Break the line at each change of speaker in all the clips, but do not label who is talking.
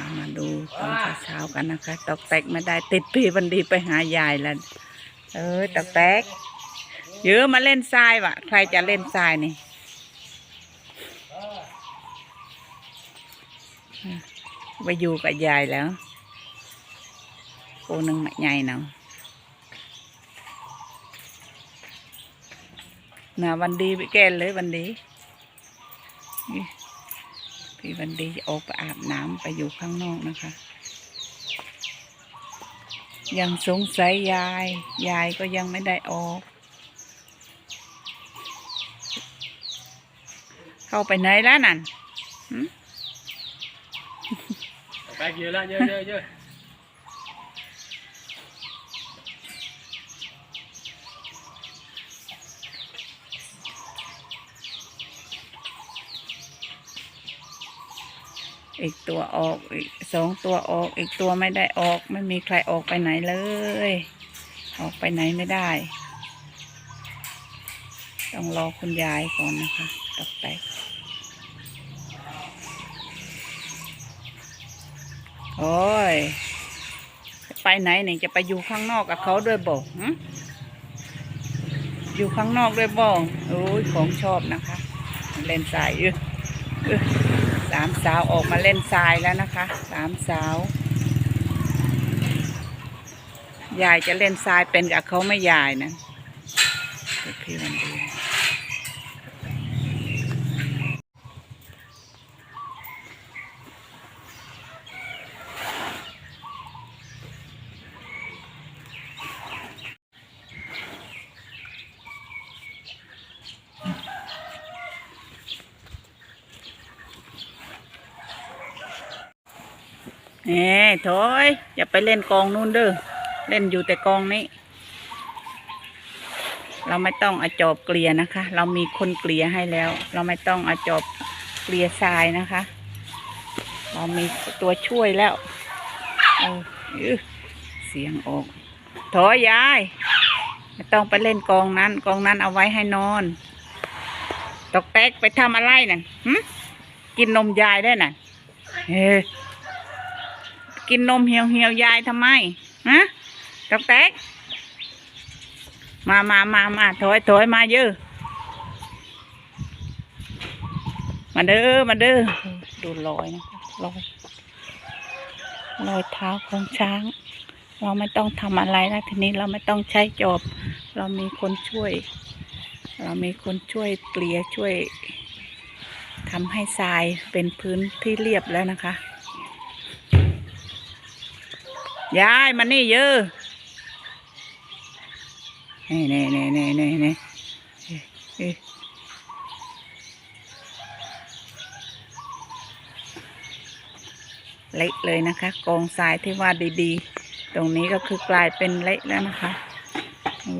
ามาดูตอนเช้าๆกันนะคะ ตอกแตกไม่ได้ติดพี่วันดีไปหายายแล้ว เออตอกแตก เยอะมาเล่นทรายวะใครจะเล่นทรายนี่ไปอยู่กับยายแล้วโอ้นึงไม่ใหญ่เนาะน่ะวันดีไปแกนเลยวันดี พี่วันดีออกไปอาบน้ำไปอยู่ข้างนอกนะคะ ยังสงสัยยาย ยายก็ยังไม่ได้ออก เข้าไปไหนแล้วนั่นหึ
แป๊กเยอะละเยอะเยอะเยอะ
อีกตัวออกอีกสองตัวออกอีกตัวไม่ได้ออก ไม่มีใครออกไปไหนเลย ออกไปไหนไม่ได้ ต้องรอคุณยายก่อนนะคะตกแต่โอ้ยไปไหนเนี่ยจะไปอยู่ข้างนอกกับเขาด้วยบอกอยู่ข้างนอกด้วยบอกโอ้ยของชอบนะคะ เล่นสายเออเออสามสาวออกมาเล่นทรายแล้วนะคะสามสาวยายจะเล่นทรายเป็นกับเขาไม่ยายนะโอเควันดี เอ้ถอยอย่าไปเล่นกองนู้นเด้อเล่นอยู่แต่กองนี้ เราไม่ต้องเอาจอบเกลี่ยนะคะ เรามีคนเกลี่ยให้แล้ว เราไม่ต้องเอาจอบเกลี่ยทรายนะคะ เรามีตัวช่วยแล้วเออเสียงออกถอยยายไม่ต้องไปเล่นกองนั้น กองนั้นเอาไว้ให้นอน ตกแตกไปทำอะไรนั่นกินนมยายได้น่ะเฮ้ กินนมเหี่ยวเหี่ยวยายทำไมฮะตอกแตกมามามามาถอยถอยมาเยอะมาเด้อมาเด้อดูรอยนะคะรอยรอยเท้าของช้าง เราไม่ต้องทำอะไรนะทีนี้เราไม่ต้องใช้จอบ เรามีคนช่วย เรามีคนช่วยเกลี่ยช่วยทำให้ทรายเป็นพื้นที่เรียบแล้วนะคะ ยายมานี่เยอะนี่นี่นี่นี่นี่นี่เละเลยนะคะกองทรายที่ว่าดีๆ ตรงนี้ก็คือกลายเป็นเละแล้วนะคะโอ้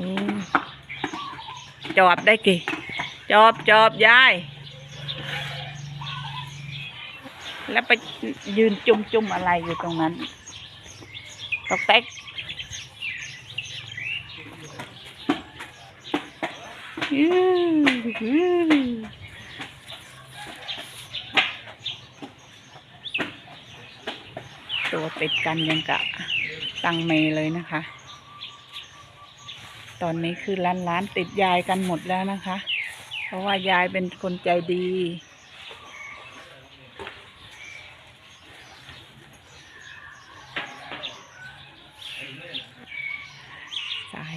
จอบได้กี่จอบจอบยาย แล้วไปยืนจุ่มจุ่มๆอะไรอยู่ตรงนั้น ตกแตกตัวติดกันยังกะตังเมเลยนะคะ ตอนนี้คือร้านร้านๆติดยายกันหมดแล้วนะคะ เพราะว่ายายเป็นคนใจดี ใช่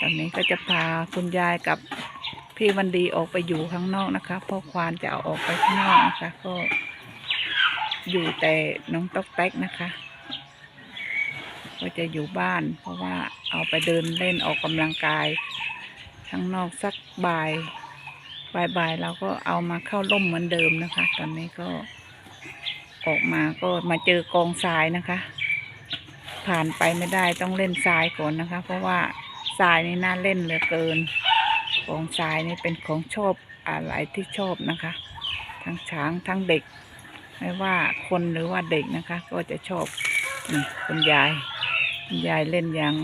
ตอนนี้ก็จะพาคุณยายกับพี่วันดีออกไปอยู่ข้างนอกนะคะพราะควานจะเอาออกไปข้างนอกนะคะ ก็อยู่แต่น้องต๊อกแต๊กนะคะ ก็จะอยู่บ้าน เพราะว่าเอาไปเดินเล่นออกกำลังกายข้างนอกสักบ่ายบ่ายๆเราก็เอามาเข้าร่มเหมือนเดิมนะคะ ตอนนี้ก็ออกมาก็มาเจอกองทรายนะคะ ผ่านไปไม่ได้ต้องเล่นทรายก่อนนะคะ เพราะว่า ทรายนี่น่าเล่นเหลือเกินกองทรายนี่เป็นของชอบอะไรที่ชอบนะคะ ทั้งช้างทั้งเด็ก ไม่ว่าคนหรือว่าเด็กนะคะ ก็จะชอบนี่คุณยายคุณยายเล่นอย่าง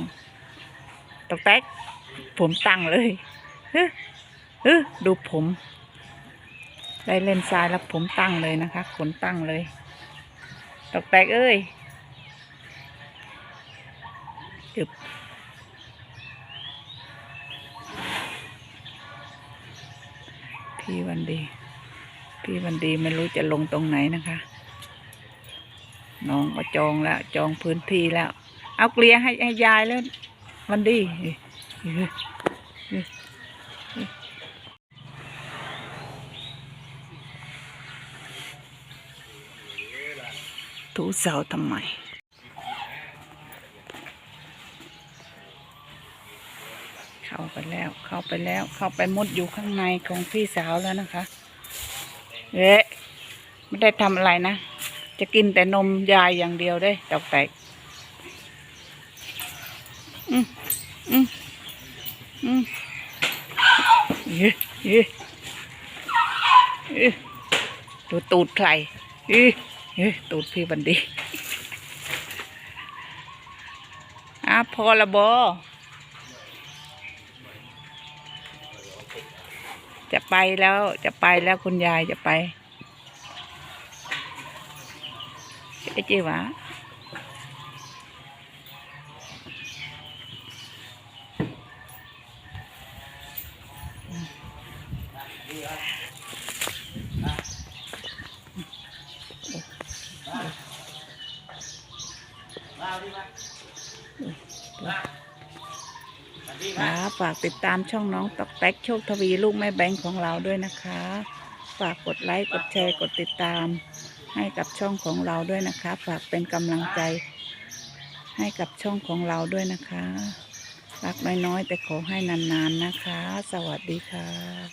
ตอกแตกผมตั้งเลยฮึเออดูผม ได้เล่นทรายแล้วผมตั้งเลยนะคะขนตั้งเลยตกแตกเอ้ยจึบ พี่วันดี พี่วันดีไม่รู้จะลงตรงไหนนะคะ น้องก็จองแล้ว จองพื้นที่แล้ว เอาเกลียให้ให้ยายแล้ว วันดีเอ้ยเอ้ยเอ้ยเอ้ยถูเสาทำไม เข้าไปแล้ว เข้าไปแล้ว เข้าไปมุดอยู่ข้างในของพี่สาวแล้วนะคะเอ๊ะไม่ได้ทำอะไรนะ จะกินแต่นมยายอย่างเดียวได้ตอกแตกอืมอืมอืมเย้เย้เย้ดูตูดใครเย้เย้ตูดพี่บันดีอะพอละบอ จะไปแล้วจะไปแล้วคุณยายจะไปไอ้เจ๊หวะ ฝากติดตามช่องน้องตอกแตกโชคทวีลูกแม่แบงค์ของเราด้วยนะคะ ฝากกดไลค์กดแชร์กดติดตาม ให้กับช่องของเราด้วยนะคะ ฝากเป็นกำลังใจ ให้กับช่องของเราด้วยนะคะรักน้อยๆแต่ขอให้นานๆนะคะ สวัสดีค่ะ